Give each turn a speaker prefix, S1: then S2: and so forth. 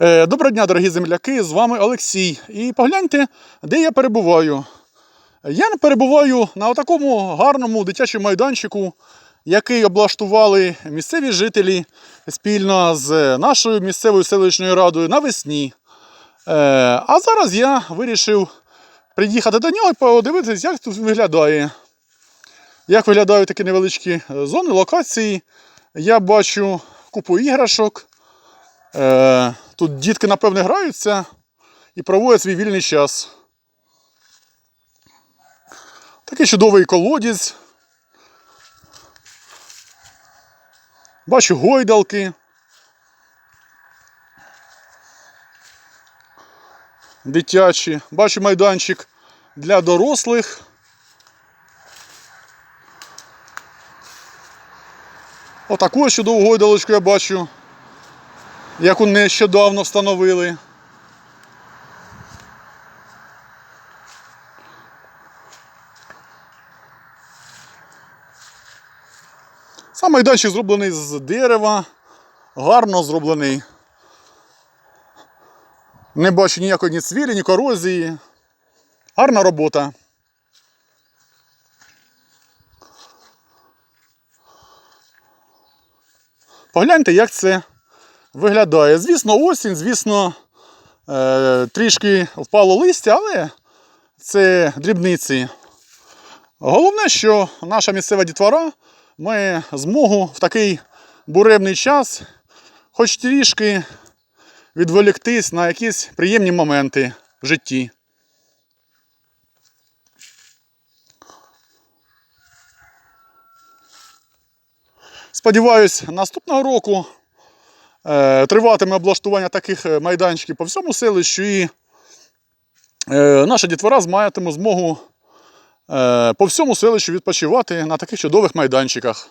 S1: Е, Доброго дня, дорогі земляки! З вами Олексій. І погляньте, де я перебуваю. Я перебуваю на такому гарному дитячому майданчику, який облаштували місцеві жителі спільно з нашою місцевою селищною радою навесні. Е, А зараз я вирішив приїхати до нього і подивитися, як тут виглядає. Як виглядають такі невеличкі зони, локації. Я бачу купу іграшок. Е, Тут дітки, напевне, граються і проводять свій вільний час. Такий чудовий колодязь. Бачу гойдалки. Дитячі. Бачу майданчик для дорослих. Отаку чудову гойдалочку я бачу яку нещодавно встановили. Сам майданчик зроблений з дерева, гарно зроблений. Не бачу ніякої ні цвілі, ні корозії. Гарна робота. Погляньте, як це виглядає. Звісно, осінь, звісно, е, трішки впало листя, але це дрібниці. Головне, що наша місцева дітвора має змогу в такий буремний час хоч трішки відволіктись на якісь приємні моменти в житті. Сподіваюсь, наступного року Триватиме облаштування таких е, майданчиків по всьому селищу і е, наша дітвора матиме змогу е, по всьому селищу відпочивати на таких чудових майданчиках.